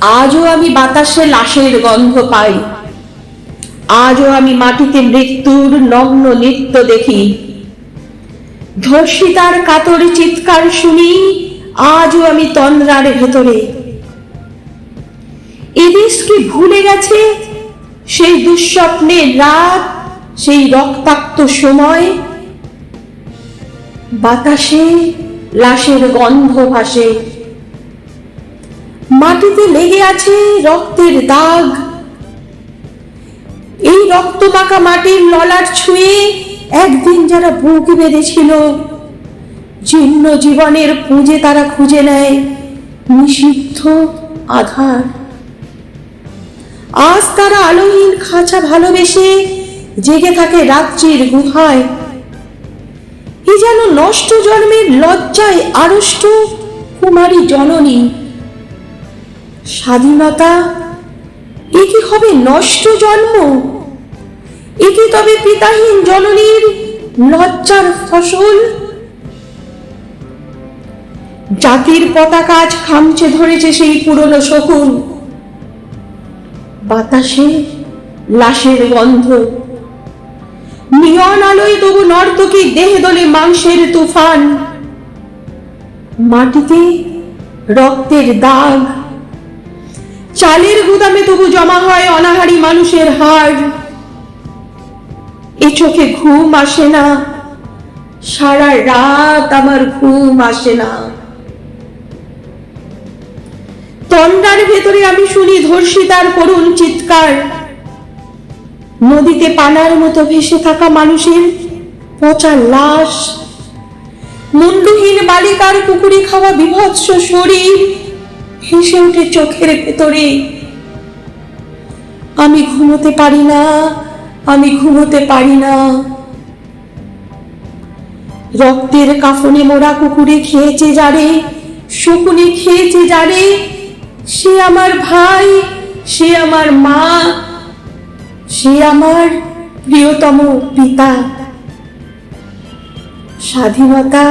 আজও আমি বাতাসে লাশের গন্ধ পাই। আজও আমি মাটিতে মৃত্যুর নগ্ন নৃত্য দেখি। ধর্ষিতার কাতর চিৎকার শুনি, আজও আমি তন্দ্রার ভেতরে। ইদিস কি ভুলে গেছে? সেই দুঃস্বপ্নের রাত, সেই রক্তাক্ত সময়। বাতাসে লাশের গন্ধ ভাসে। মাটিতে লেগে আছে রক্তের দাগ। এই রক্ত মাখা মাটির ললাট ছুঁয়ে একদিন যারা বুক বেঁধেছিল, জীর্ণ জীবনের পুঁজে তারা খুঁজে নেয় নিষিদ্ধ আধার। আজ তারা আলোহীন খাঁচা ভালোবেসে জেগে থাকে রাত্রির গুহায়। এ যেন নষ্ট জন্মের লজ্জায় আড়ষ্ট কুমারী জননী। স্বাধীনতা? এ কি হবে নষ্ট জন্ম? এ কি তবে পিতাহীন জননীর লজ্জার ফসল? জাতির পতাকা আজ খামচে ধরেছে সেই পুরনো শকুন। বাতাসে লাশের গন্ধ। নিয়ন আলোয় তবু নর্তকী দেহে দলে মাংসের তুফান। মাটিতে রক্তের দাগ। চালের গুদামে তবু জমা হয় অনাহারি মানুষের হাড়। এ চোখে ঘুম আসে না, সারা রাত আমার ঘুম আসে না। তন্ডার ভেতরে আমি শুনি ধর্ষিতার করুণ চিৎকার। নদীতে পানার মতো ভেসে থাকা মানুষের পচা লাশ। মুন্ডুহীন বালিকার পুকুরে খাওয়া বিভৎস শরীর। ভেসে ওঠে চোখের ভেতরে, আমি ঘুমোতে পারি না, আমি ঘুমোতে পারি না। রক্তের কাফনে মোড়া কুকুরে খেয়েছে যারে, শকুনে খেয়েছে যারে, সে আমার ভাই, সে আমার মা, সে আমার প্রিয়তম পিতা। স্বাধীনতা,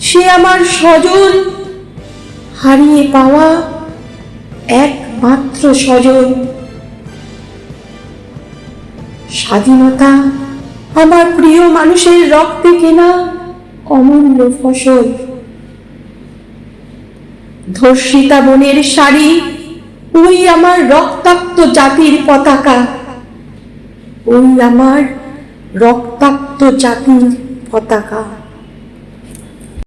সে আমার স্বজন হারিয়ে পাওয়া একমাত্র স্বজন। স্বাধীনতা আমার প্রিয় মানুষের রক্তে কেনা অমূল্য ফসল। ধর্ষিতা বনের শাড়ি, ওই আমার রক্তাক্ত জাতির পতাকা। ওই আমার রক্তাক্ত জাতির পতাকা।